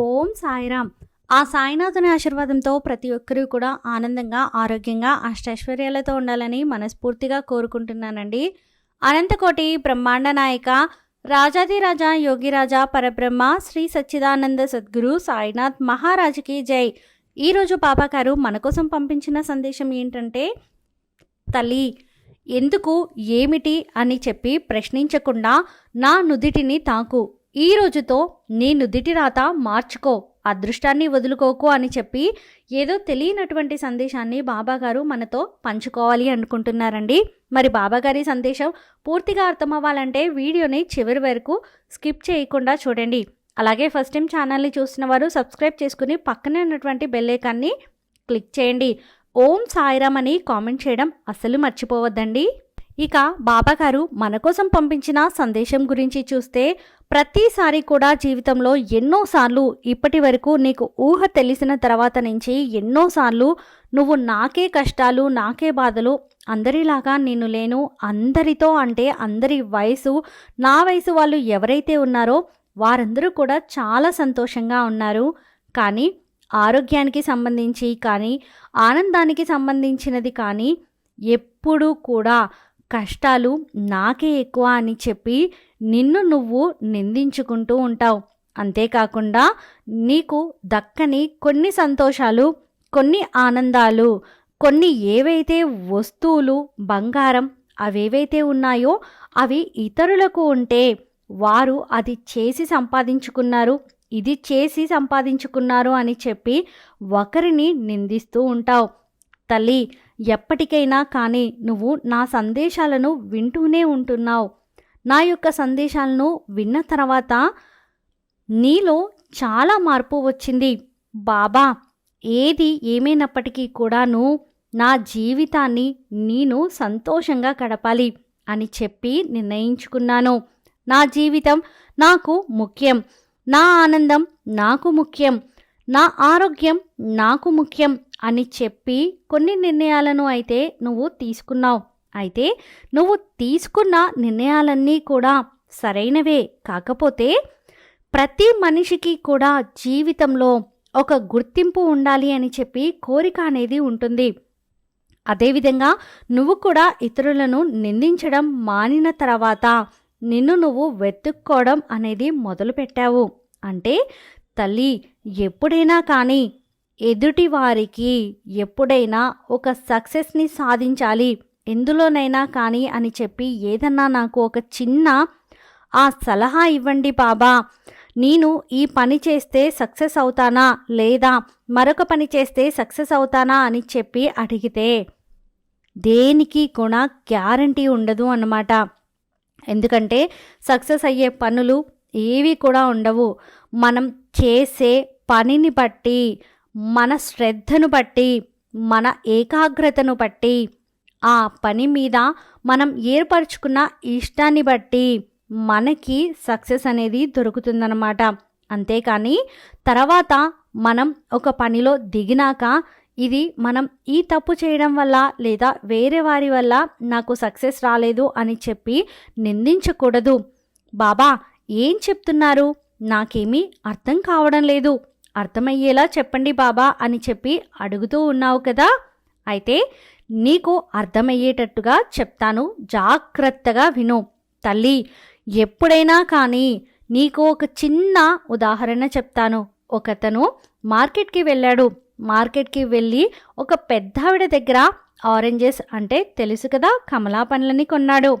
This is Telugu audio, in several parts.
ఓం సాయిరామ్. ఆ సాయినాథుని ఆశీర్వాదంతో ప్రతి ఒక్కరూ కూడా ఆనందంగా ఆరోగ్యంగా అష్టైశ్వర్యాలతో ఉండాలని మనస్ఫూర్తిగా కోరుకుంటున్నానండి. అనంతకోటి బ్రహ్మాండ నాయక రాజాదిరాజా యోగిరాజా పరబ్రహ్మ శ్రీ సచ్చిదానంద సద్గురు సాయినాథ్ మహారాజుకి జై. ఈరోజు పాపాకారు మన కోసం పంపించిన సందేశం ఏంటంటే తల్లి ఎందుకు ఏమిటి అని చెప్పి ప్రశ్నించకుండా నా నుదిటిని తాకు. ఈ రోజుతో నేను నుదిటి మార్చుకో అదృష్టాన్ని వదులుకోకు అని చెప్పి ఏదో తెలియనటువంటి సందేశాన్ని బాబాగారు మనతో పంచుకోవాలి అనుకుంటున్నారండి. మరి బాబాగారి సందేశం పూర్తిగా అర్థమవ్వాలంటే వీడియోని చివరి వరకు స్కిప్ చేయకుండా చూడండి. అలాగే ఫస్ట్ టైం ఛానల్ని చూస్తున్న వారు సబ్స్క్రైబ్ చేసుకుని పక్కనే ఉన్నటువంటి బెల్లైకాన్ని క్లిక్ చేయండి. ఓం సాయిరామ్ అని కామెంట్ చేయడం అస్సలు మర్చిపోవద్దండి. ఇక బాబాగారు మన కోసం పంపించిన సందేశం గురించి చూస్తే ప్రతిసారి కూడా జీవితంలో ఎన్నోసార్లు ఇప్పటి వరకు నీకు ఊహ తెలిసిన తర్వాత నుంచి ఎన్నోసార్లు నువ్వు నాకే కష్టాలు నాకే బాధలు అందరిలాగా నేను లేను అందరితో అంటే అందరి వయసు నా వయసు వాళ్ళు ఎవరైతే ఉన్నారో వారందరూ కూడా చాలా సంతోషంగా ఉన్నారు. కానీ ఆరోగ్యానికి సంబంధించి కానీ ఆనందానికి సంబంధించినది కానీ ఎప్పుడూ కూడా కష్టాలు నాకే ఎక్కువ అని చెప్పి నిన్ను నువ్వు నిందించుకుంటూ ఉంటావు. అంతేకాకుండా నీకు దక్కని కొన్ని సంతోషాలు కొన్ని ఆనందాలు కొన్ని ఏవైతే వస్తువులు బంగారం అవేవైతే ఉన్నాయో అవి ఇతరులకు ఉంటే వారు అది చేసి సంపాదించుకున్నారు. ఇది చేసి సంపాదించుకున్నారు అని చెప్పి ఒకరిని నిందిస్తూ ఉంటావు. తల్లి ఎప్పటికైనా కానీ నువ్వు నా సందేశాలను వింటూనే ఉంటున్నావు. నా యొక్క సందేశాలను విన్న తర్వాత నీలో చాలా మార్పు వచ్చింది. బాబా ఏది ఏమైనప్పటికీ కూడాను నా జీవితాన్ని నేను సంతోషంగా గడపాలి అని చెప్పి నిర్ణయించుకున్నాను. నా జీవితం నాకు ముఖ్యం. నా ఆనందం నాకు ముఖ్యం. నా ఆరోగ్యం నాకు ముఖ్యం అని చెప్పి కొన్ని నిర్ణయాలను అయితే నువ్వు తీసుకున్నావు. అయితే నువ్వు తీసుకున్న నిర్ణయాలన్నీ కూడా సరైనవే. కాకపోతే ప్రతి మనిషికి కూడా జీవితంలో ఒక గుర్తింపు ఉండాలి అని చెప్పి కోరిక అనేది ఉంటుంది. అదేవిధంగా నువ్వు కూడా ఇతరులను నిందించడం మానిన తర్వాత నిన్ను నువ్వు వెతుక్కోవడం అనేది మొదలుపెట్టావు. అంటే తల్లి ఎప్పుడైనా కానీ ఎదుటి వారికి ఎప్పుడైనా ఒక సక్సెస్ని సాధించాలి. ఎందులోనైనా కానీ అని చెప్పి ఏదన్నా నాకు ఒక చిన్న ఆ సలహా ఇవ్వండి బాబా నేను ఈ పని చేస్తే సక్సెస్ అవుతానా? లేదా మరొక పని చేస్తే సక్సెస్ అవుతానా? అని చెప్పి అడిగితే దేనికి కూడా గ్యారంటీ ఉండదు అన్నమాట. ఎందుకంటే సక్సెస్ అయ్యే పనులు ఏవి కూడా ఉండవు. మనం చేసే పనిని బట్టి మన శ్రద్ధను బట్టి మన ఏకాగ్రతను బట్టి ఆ పని మీద మనం ఏర్పరచుకున్న ఇష్టాన్ని బట్టి మనకి సక్సెస్ అనేది దొరుకుతుందన్నమాట. అంతేకాని తర్వాత మనం ఒక పనిలో దిగినాక ఇది మనం ఈ తప్పు చేయడం వల్ల లేదా వేరే వారి వల్ల నాకు సక్సెస్ రాలేదు అని చెప్పి నిందించకూడదు. బాబా ఏం చెప్తున్నారు? నాకేమీ అర్థం కావడం లేదు. అర్థమయ్యేలా చెప్పండి బాబా అని చెప్పి అడుగుతూ ఉన్నావు కదా. అయితే నీకు అర్థమయ్యేటట్టుగా చెప్తాను. జాగ్రత్తగా విను. తల్లి ఎప్పుడైనా కానీ నీకు ఒక చిన్న ఉదాహరణ చెప్తాను. ఒకతను మార్కెట్కి వెళ్ళాడు. మార్కెట్కి వెళ్ళి ఒక పెద్దావిడ దగ్గర ఆరెంజెస్ అంటే తెలుసు కదా కమలా పండ్లని కొన్నాడు.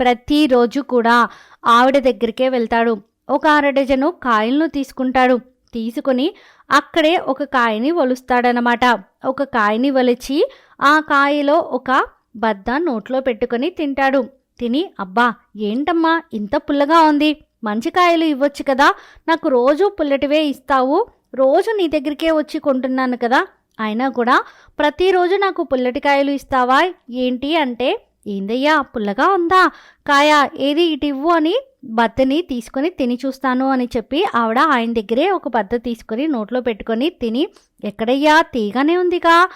ప్రతిరోజు కూడా ఆవిడ దగ్గరికే వెళ్తాడు. ఒక అర డజను కాయలను తీసుకుంటాడు. తీసుకుని అక్కడే ఒక కాయని వలుస్తాడనమాట ఒక కాయని వలిచి ఆ కాయలో ఒక బద్ద నోట్లో పెట్టుకొని తింటాడు. తిని అబ్బా ఏంటమ్మా ఇంత పుల్లగా ఉంది. మంచి కాయలు ఇవ్వచ్చు కదా. నాకు రోజు పుల్లటివే ఇస్తావు. రోజు నీ దగ్గరికే వచ్చి కొంటున్నాను కదా. అయినా కూడా ప్రతిరోజు నాకు పుల్లటికాయలు ఇస్తావా? ఏంటి అంటే ఏందయ్యా పుల్లగా ఉందా? కాయ ఏది ఇటు ఇవ్వు అని బత్తని తీసుకొని తిని చూస్తాను అని చెప్పి ఆవిడ ఆయన దగ్గరే ఒక బద్ద తీసుకొని నోట్లో పెట్టుకొని తిని ఎక్కడయ్యా? తీగానే ఉందిగా?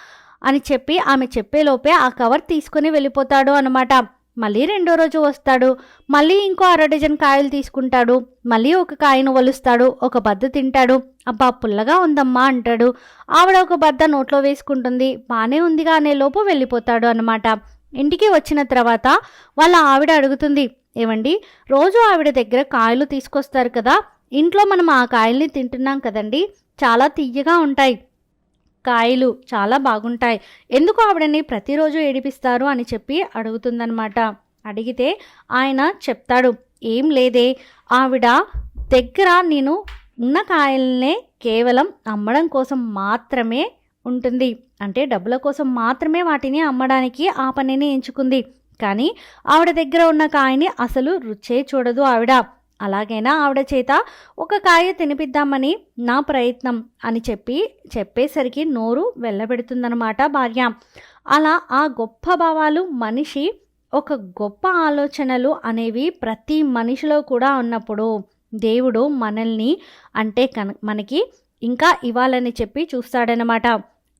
అని చెప్పి ఆమె చెప్పేలోపే ఆ కవర్ తీసుకొని వెళ్ళిపోతాడు అనమాట మళ్ళీ రెండో రోజు వస్తాడు. మళ్ళీ ఇంకో అర డజన్ కాయలు తీసుకుంటాడు. మళ్ళీ ఒక కాయను వలుస్తాడు. ఒక బద్ద తింటాడు. అబ్బా పుల్లగా ఉందమ్మా అంటాడు. ఆవిడ ఒక బద్ద నోట్లో వేసుకుంటుంది. బానే ఉందిగా అనే లోపు వెళ్ళిపోతాడు అనమాట ఇంటికి వచ్చిన తర్వాత వాళ్ళ ఆవిడ అడుగుతుంది ఏమండి? రోజు ఆవిడ దగ్గర కాయలు తీసుకొస్తారు కదా ఇంట్లో మనం ఆ కాయల్ని తింటున్నాం కదండి చాలా తీయగా ఉంటాయి. కాయలు చాలా బాగుంటాయి. ఎందుకు ఆవిడని ప్రతిరోజు ఏడిపిస్తారు అని చెప్పి అడుగుతుందనమాట అడిగితే ఆయన చెప్తాడు ఏం లేదే ఆవిడ దగ్గర నేను ఉన్న కాయలనే కేవలం అమ్మడం కోసం మాత్రమే ఉంటుంది. అంటే డబ్బుల కోసం మాత్రమే వాటిని అమ్మడానికి ఆ పనిని ఎంచుకుంది. కానీ ఆవిడ దగ్గర ఉన్న కాయని అసలు రుచే చూడదు ఆవిడ. అలాగైనా ఆవిడ చేత ఒక కాయ తినిపిద్దామని నా ప్రయత్నం అని చెప్పి చెప్పేసరికి నోరు వెళ్ళబెడుతుందనమాట భార్య. అలా ఆ గొప్ప భావాలు మనిషి ఒక గొప్ప ఆలోచనలు అనేవి ప్రతి మనిషిలో కూడా ఉన్నప్పుడు దేవుడు మనల్ని అంటే కన మనకి ఇంకా ఇవ్వాలని చెప్పి చూస్తాడనమాట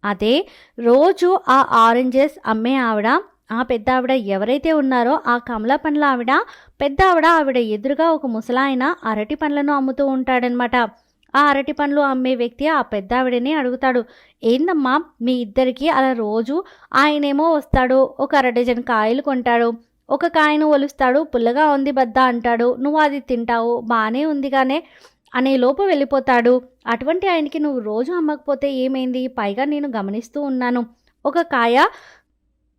అదే రోజు ఆ ఆరెంజెస్ అమ్మే ఆవిడ ఆ పెద్ద ఆవిడ ఎవరైతే ఉన్నారో ఆ కమలా పండ్ల ఆవిడ పెద్ద ఆవిడ ఆవిడ ఎదురుగా ఒక ముసలాయన అరటి పండ్లను అమ్ముతూ ఉంటాడనమాట ఆ అరటి పండ్లు అమ్మే వ్యక్తి ఆ పెద్ద ఆవిడని అడుగుతాడు. ఏందమ్మా మీ ఇద్దరికి అలా రోజు ఆయనేమో వస్తాడు ఒక అర డజన్ కాయలు కొంటాడు ఒక కాయను ఒలుస్తాడు పుల్లగా ఉంది బద్ద అంటాడు నువ్వు అది తింటావు బాగానే ఉందిగానే అనే లోపు వెళ్ళిపోతాడు. అటువంటి ఆయనకి నువ్వు రోజు అమ్మకపోతే ఏమైంది? పైగా నేను గమనిస్తూ ఉన్నాను. ఒక కాయ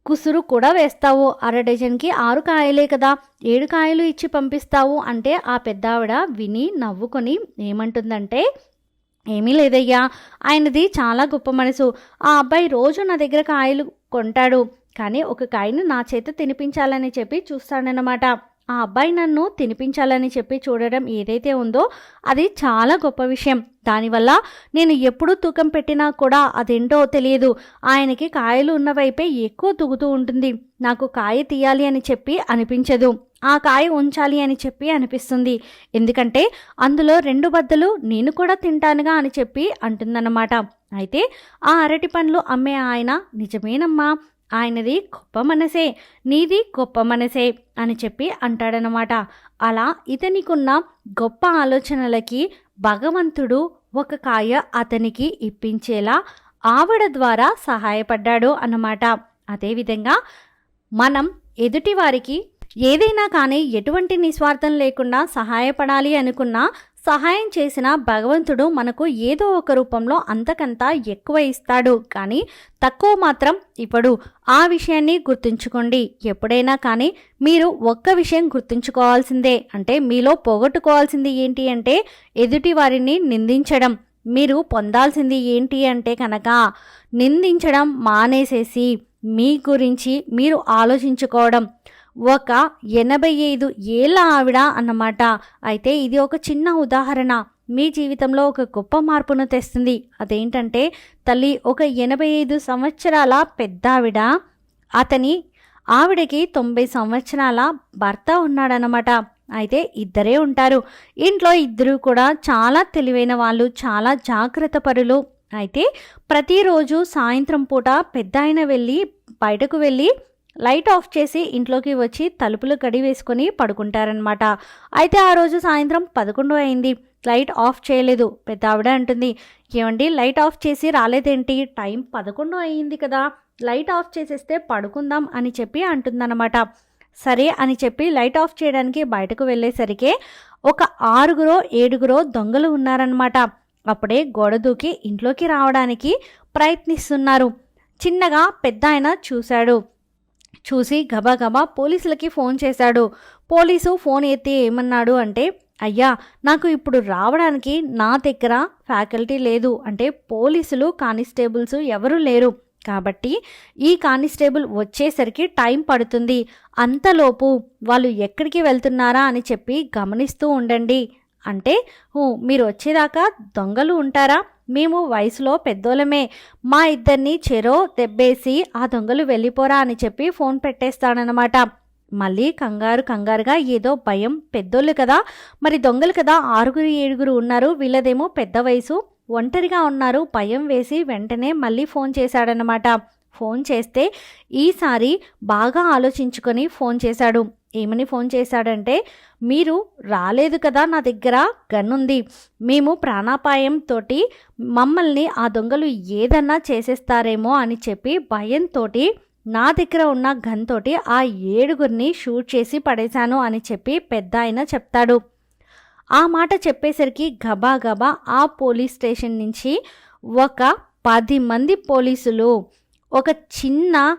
కుసురు కూడా వేస్తావు. అర డజన్కి ఆరు కాయలే కదా. ఏడు కాయలు ఇచ్చి పంపిస్తావు అంటే ఆ పెద్దావిడ విని నవ్వుకొని ఏమంటుందంటే ఏమీ లేదయ్యా. ఆయనది చాలా గొప్ప మనసు. ఆ అబ్బాయి రోజు నా దగ్గర కాయలు కొంటాడు. కానీ ఒక కాయను నా చేత తినిపించాలని చెప్పి చూస్తాడనమాట ఆ అబ్బాయి నన్ను తినిపించాలని చెప్పి చూడడం ఏదైతే ఉందో అది చాలా గొప్ప విషయం. దానివల్ల నేను ఎప్పుడు తూకం పెట్టినా కూడా అదేంటో తెలియదు. ఆయనకి కాయలు ఉన్న వైపే ఎక్కువ తూగుతూ ఉంటుంది. నాకు కాయ తీయాలి అని చెప్పి అనిపించదు. ఆ కాయ ఉంచాలి అని చెప్పి అనిపిస్తుంది. ఎందుకంటే అందులో రెండు బద్దలు నేను కూడా తింటానుగా అని చెప్పి అంటుందన్నమాట. అయితే ఆ అరటి పండ్లు అమ్మే ఆయన నిజమేనమ్మా ఆయనది గొప్ప మనసే నీది గొప్ప మనసే అని చెప్పి అంటాడనమాట అలా ఇతనికున్న గొప్ప ఆలోచనలకి భగవంతుడు ఒక కాయ అతనికి ఇప్పించేలా ఆవిడ ద్వారా సహాయపడ్డాడు అన్నమాట. అదేవిధంగా మనం ఎదుటివారికి ఏదైనా కానీ ఎటువంటి నిస్వార్థం లేకుండా సహాయపడాలి అనుకున్నా సహాయం చేసిన భగవంతుడు మనకు ఏదో ఒక రూపంలో అంతకంతా ఎక్కువ ఇస్తాడు. కానీ తక్కువ మాత్రం ఇవ్వడు. ఆ విషయాన్ని గుర్తుంచుకోండి. ఎప్పుడైనా కానీ మీరు ఒక్క విషయం గుర్తుంచుకోవాల్సిందే. అంటే మీలో పోగొట్టుకోవాల్సింది ఏంటి అంటే ఎదుటి వారిని నిందించడం. మీరు పొందాల్సింది ఏంటి అంటే కనుక నిందించడం మానేసేసి మీ గురించి మీరు ఆలోచించుకోవడం. ఒక ఎనభై ఐదు ఏళ్ళ ఆవిడ అన్నమాట. అయితే ఇది ఒక చిన్న ఉదాహరణ. మీ జీవితంలో ఒక గొప్ప మార్పును తెస్తుంది. అదేంటంటే తల్లి ఒక ఎనభై ఐదు సంవత్సరాల పెద్ద ఆవిడ అతని ఆవిడకి తొంభై సంవత్సరాల భర్త ఉన్నాడనమాట అయితే ఇద్దరే ఉంటారు. ఇంట్లో ఇద్దరు కూడా చాలా తెలివైన వాళ్ళు చాలా జాగ్రత్త పరులు. అయితే ప్రతిరోజు సాయంత్రం పూట పెద్ద ఆయన వెళ్ళి బయటకు వెళ్ళి లైట్ ఆఫ్ చేసి ఇంట్లోకి వచ్చి తలుపులు గడి వేసుకొని పడుకుంటారనమాట అయితే ఆ రోజు సాయంత్రం పదకొండు అయింది. లైట్ ఆఫ్ చేయలేదు పెద్ద ఆవిడ అంటుంది. ఏమండి లైట్ ఆఫ్ చేసి రాలేదేంటి? టైం పదకొండు అయింది కదా లైట్ ఆఫ్ చేసేస్తే పడుకుందాం అని చెప్పి అంటుందన్నమాట. సరే అని చెప్పి లైట్ ఆఫ్ చేయడానికి బయటకు వెళ్ళేసరికి ఒక ఆరుగురో ఏడుగురో దొంగలు ఉన్నారనమాట అప్పుడే గోడ దూకి ఇంట్లోకి రావడానికి ప్రయత్నిస్తున్నారు. చిన్నగా పెద్ద ఆయన చూశాడు. చూసి గబగబా పోలీసులకి ఫోన్ చేశాడు. పోలీసు ఫోన్ ఎత్తి ఏమన్నాడు అంటే అయ్యా నాకు ఇప్పుడు రావడానికి నా దగ్గర ఫ్యాకల్టీ లేదు. అంటే పోలీసులు కానిస్టేబుల్స్ ఎవరు లేరు. కాబట్టి ఈ కానిస్టేబుల్ వచ్చేసరికి టైం పడుతుంది. అంతలోపు వాళ్ళు ఎక్కడికి వెళ్తున్నారా అని చెప్పి గమనిస్తూ ఉండండి. అంటే "హూ, మీరు వచ్చేదాకా దొంగలు ఉంటారా? మేము వయసులో పెద్దోళ్ళమే. మా ఇద్దరిని చెరో దెబ్బేసి ఆ దొంగలు వెళ్ళిపోరా అని చెప్పి ఫోన్ పెట్టేస్తాడనమాట మళ్ళీ కంగారు కంగారుగా ఏదో భయం. పెద్దోళ్ళు కదా. మరి దొంగలు కదా. ఆరుగురు ఏడుగురు ఉన్నారు. వీళ్ళదేమో పెద్ద వయసు. ఒంటరిగా ఉన్నారు. భయం వేసి వెంటనే మళ్ళీ ఫోన్ చేశాడనమాట ఫోన్ చేస్తే ఈసారి బాగా ఆలోచించుకొని ఫోన్ చేశాడు. ఏమని ఫోన్ చేశాడంటే మీరు రాలేదు కదా నా దగ్గర గన్ ఉంది. మేము ప్రాణాపాయంతో మమ్మల్ని ఆ దొంగలు ఏదన్నా చేసేస్తారేమో అని చెప్పి భయంతో నా దగ్గర ఉన్న గన్ తోటి ఆ ఏడుగురిని షూట్ చేసి పడేశాను అని చెప్పి పెద్ద ఆయన చెప్తాడు. ఆ మాట చెప్పేసరికి గబా గబా ఆ పోలీస్ స్టేషన్ నుంచి ఒక పది మంది పోలీసులు ఒక చిన్న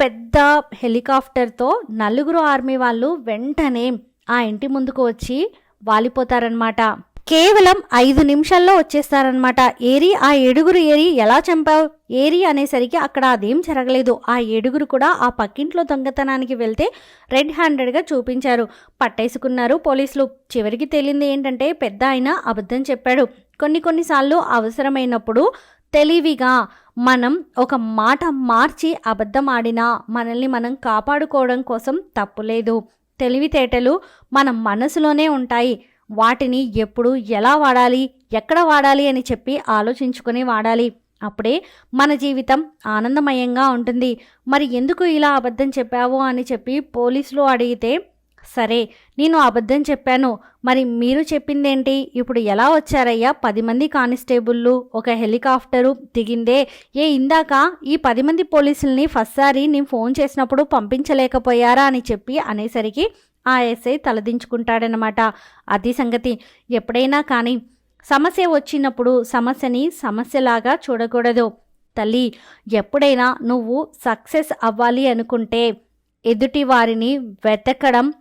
పెద్ద హెలికాప్టర్తో నలుగురు ఆర్మీ వాళ్ళు వెంటనే ఆ ఇంటి ముందుకు వచ్చి వాలిపోతారనమాట కేవలం ఐదు నిమిషాల్లో వచ్చేస్తారనమాట ఏరి ఆ ఏడుగురు ఏరి ఎలా చంపావు? ఏరి అనేసరికి అక్కడ అదేం జరగలేదు. ఆ ఏడుగురు కూడా ఆ పక్కింట్లో దొంగతనానికి వెళ్తే రెడ్ హ్యాండెడ్గా చూపించారు. పట్టేసుకున్నారు పోలీసులు. చివరికి తేలింది ఏంటంటే పెద్ద ఆయన అబద్ధం చెప్పాడు. కొన్ని కొన్నిసార్లు అవసరమైనప్పుడు తెలివిగా మనం ఒక మాట మార్చి అబద్ధం ఆడినా మనల్ని మనం కాపాడుకోవడం కోసం తప్పులేదు. తెలివితేటలు మన మనసులోనే ఉంటాయి. వాటిని ఎప్పుడు ఎలా వాడాలి ఎక్కడ వాడాలి అని చెప్పి ఆలోచించుకొని వాడాలి. అప్పుడే మన జీవితం ఆనందమయంగా ఉంటుంది. మరి ఎందుకు ఇలా అబద్ధం చెప్పావు అని చెప్పి పోలీసులు అడిగితే సరే నేను అబద్ధం చెప్పాను. మరి మీరు చెప్పిందేంటి? ఇప్పుడు ఎలా వచ్చారయ్యా? పది మంది కానిస్టేబుళ్ళు ఒక హెలికాప్టరు దిగిందే. ఏ ఇందాక ఈ పది మంది పోలీసుల్ని ఫస్ట్ సారి నేను ఫోన్ చేసినప్పుడు పంపించలేకపోయారా అని చెప్పి అనేసరికి ఆ ఎస్ఐ తలదించుకుంటాడనమాట అది సంగతి. ఎప్పుడైనా కానీ సమస్య వచ్చినప్పుడు సమస్యని సమస్యలాగా చూడకూడదు. తల్లి ఎప్పుడైనా నువ్వు సక్సెస్ అవ్వాలి అనుకుంటే ఎదుటి వారిని వెతకడం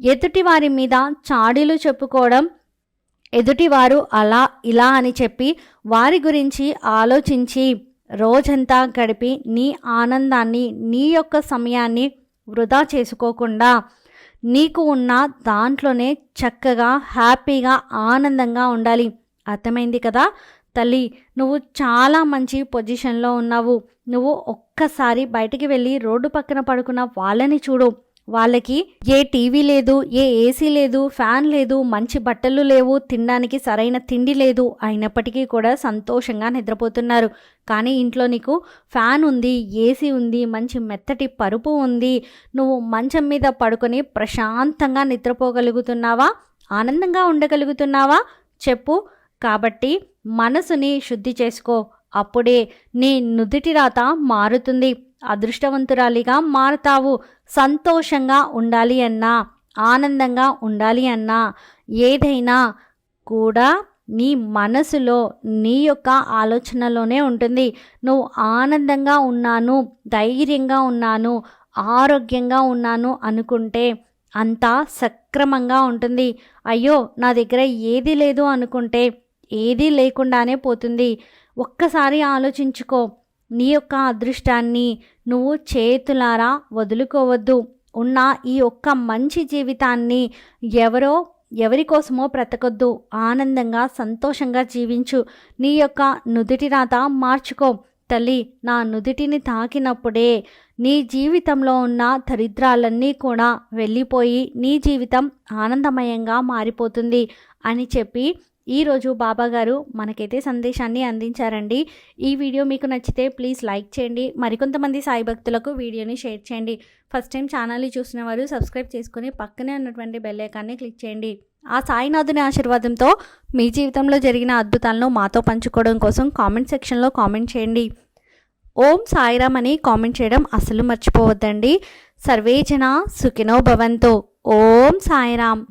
ఎదుటి వారి మీద చాడీలు చెప్పుకోవడం ఎదుటివారు అలా ఇలా అని చెప్పి వారి గురించి ఆలోచించి రోజంతా గడిపి నీ ఆనందాన్ని నీ యొక్క సమయాన్ని వృధా చేసుకోకుండా నీకు ఉన్న దాంట్లోనే చక్కగా హ్యాపీగా ఆనందంగా ఉండాలి. అర్థమైంది కదా? తల్లి నువ్వు చాలా మంచి పొజిషన్లో ఉన్నావు. నువ్వు ఒక్కసారి బయటికి వెళ్ళి రోడ్డు పక్కన పడుకున్న వాళ్ళని చూడు. వాళ్ళకి ఏ టీవీ లేదు ఏ ఏసీ లేదు ఫ్యాన్ లేదు మంచి బట్టలు లేవు తినడానికి సరైన తిండి లేదు అయినప్పటికీ కూడా సంతోషంగా నిద్రపోతున్నారు. కానీ ఇంట్లో నీకు ఫ్యాన్ ఉంది ఏసీ ఉంది మంచి మెత్తటి పరుపు ఉంది. నువ్వు మంచం మీద పడుకొని ప్రశాంతంగా నిద్రపోగలుగుతున్నావా? ఆనందంగా ఉండగలుగుతున్నావా? చెప్పు. కాబట్టి మనసుని శుద్ధి చేసుకో. అప్పుడే నీ నుదుటి రాత మారుతుంది. అదృష్టవంతురాలిగా మారతావు. సంతోషంగా ఉండాలి అన్నా. ఆనందంగా ఉండాలి అన్నా. ఏదైనా కూడా నీ మనసులో నీ యొక్క ఆలోచనలోనే ఉంటుంది. నువ్వు ఆనందంగా ఉన్నాను ధైర్యంగా ఉన్నాను ఆరోగ్యంగా ఉన్నాను అనుకుంటే అంతా సక్రమంగా ఉంటుంది. అయ్యో నా దగ్గర ఏది లేదు అనుకుంటే ఏదీ లేకుండానే పోతుంది. ఒక్కసారి ఆలోచించుకో. నీ యొక్క అదృష్టాన్ని నువ్వు చేతులారా వదులుకోవద్దు. ఉన్న ఈ ఒక్క మంచి జీవితాన్ని ఎవరో ఎవరి కోసమో బ్రతకొద్దు. ఆనందంగా సంతోషంగా జీవించు. నీ యొక్క నుదుటి రాత మార్చుకో. తల్లి నా నుదుటిని తాకినప్పుడే నీ జీవితంలో ఉన్న దరిద్రాలన్నీ కూడా వెళ్ళిపోయి నీ జీవితం ఆనందమయంగా మారిపోతుంది అని చెప్పి ఈరోజు బాబా గారు మనకైతే సందేశాన్ని అందించారండి. ఈ వీడియో మీకు నచ్చితే ప్లీజ్ లైక్ చేయండి. మరికొంతమంది సాయి భక్తులకు వీడియోని షేర్ చేయండి. ఫస్ట్ టైం ఛానల్ని చూసిన వారు సబ్స్క్రైబ్ చేసుకుని పక్కనే ఉన్నటువంటి బెల్ ఐకాన్ని క్లిక్ చేయండి. ఆ సాయినాథుని ఆశీర్వాదంతో మీ జీవితంలో జరిగిన అద్భుతాలను మాతో పంచుకోవడం కోసం కామెంట్ సెక్షన్లో కామెంట్ చేయండి. ఓం సాయిరామ్ అని కామెంట్ చేయడం అసలు మర్చిపోవద్దండి. సర్వేజన సుఖినో భవంతో. ఓం సాయిరామ్.